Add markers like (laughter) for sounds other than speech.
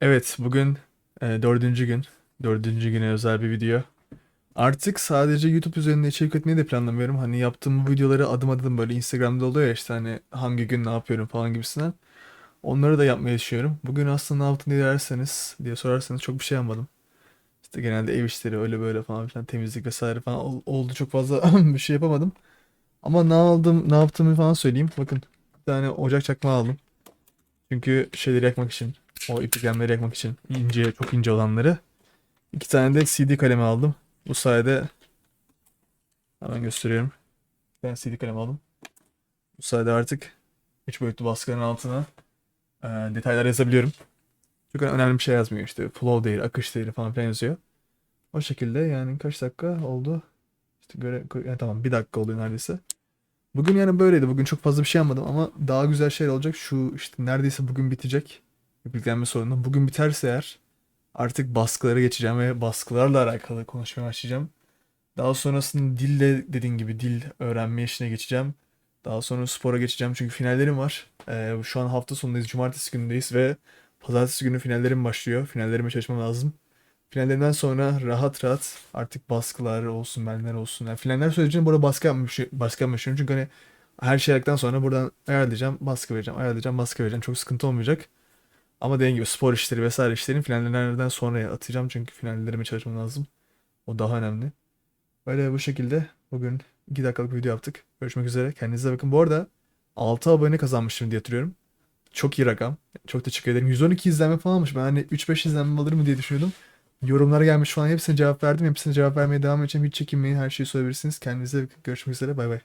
Evet, bugün e, dördüncü gün. Dördüncü güne özel bir video. Artık sadece YouTube üzerinde içerik üretmeyi de planlamıyorum. Hani yaptığım bu videoları adım adım böyle Instagram'da oluyor ya işte hani hangi gün ne yapıyorum falan gibisinden. Onları da yapmayı düşünüyorum. Bugün aslında ne yaptın diye derseniz, diye sorarsanız çok bir şey yapmadım. İşte genelde ev işleri öyle böyle falan filan temizlik vesaire falan ol- oldu. Çok fazla (laughs) bir şey yapamadım. Ama ne aldım, ne yaptığımı falan söyleyeyim. Bakın bir tane ocak çakmağı aldım. Çünkü şeyleri yakmak için. O ipliklemleri yakmak için. ince, çok ince olanları. İki tane de CD kalemi aldım. Bu sayede hemen gösteriyorum. Tane CD kalem aldım. Bu sayede artık 3 boyutlu baskıların altına e, detaylar yazabiliyorum. Çok önemli bir şey yazmıyor işte. Flow değil, akış değil falan filan yazıyor. O şekilde yani kaç dakika oldu? İşte göre, yani tamam bir dakika oluyor neredeyse. Bugün yani böyleydi. Bugün çok fazla bir şey yapmadım ama daha güzel şeyler olacak. Şu işte neredeyse bugün bitecek. Yüklenme sorunu. Bugün biterse eğer artık baskılara geçeceğim ve baskılarla alakalı konuşmaya başlayacağım. Daha sonrasında dille dediğin gibi dil öğrenme işine geçeceğim. Daha sonra spora geçeceğim çünkü finallerim var. Ee, şu an hafta sonundayız. Cumartesi günündeyiz ve pazartesi günü finallerim başlıyor. Finallerime çalışmam lazım. Finallerinden sonra rahat rahat artık baskılar olsun, benler olsun. Yani finaller sürecinde burada baskı yapmış, baskı istiyorum. Çünkü hani her şey yaptıktan sonra buradan ayarlayacağım, baskı vereceğim, ayarlayacağım, baskı vereceğim. Çok sıkıntı olmayacak. Ama dediğim gibi spor işleri vesaire işlerin finallerden sonraya atacağım. Çünkü finallerime çalışmam lazım. O daha önemli. Böyle bu şekilde bugün 2 dakikalık bir video yaptık. Görüşmek üzere. Kendinize bakın. Bu arada 6 abone kazanmışım diye hatırlıyorum. Çok iyi rakam. Çok teşekkür ederim. 112 izlenme falan almış. Ben hani 3-5 izlenme alır mı diye düşünüyordum. Yorumlara gelmiş falan hepsine cevap verdim. Hepsine cevap vermeye devam edeceğim. Hiç çekinmeyin. Her şeyi sorabilirsiniz. Kendinize bakın. Görüşmek üzere. Bay bay.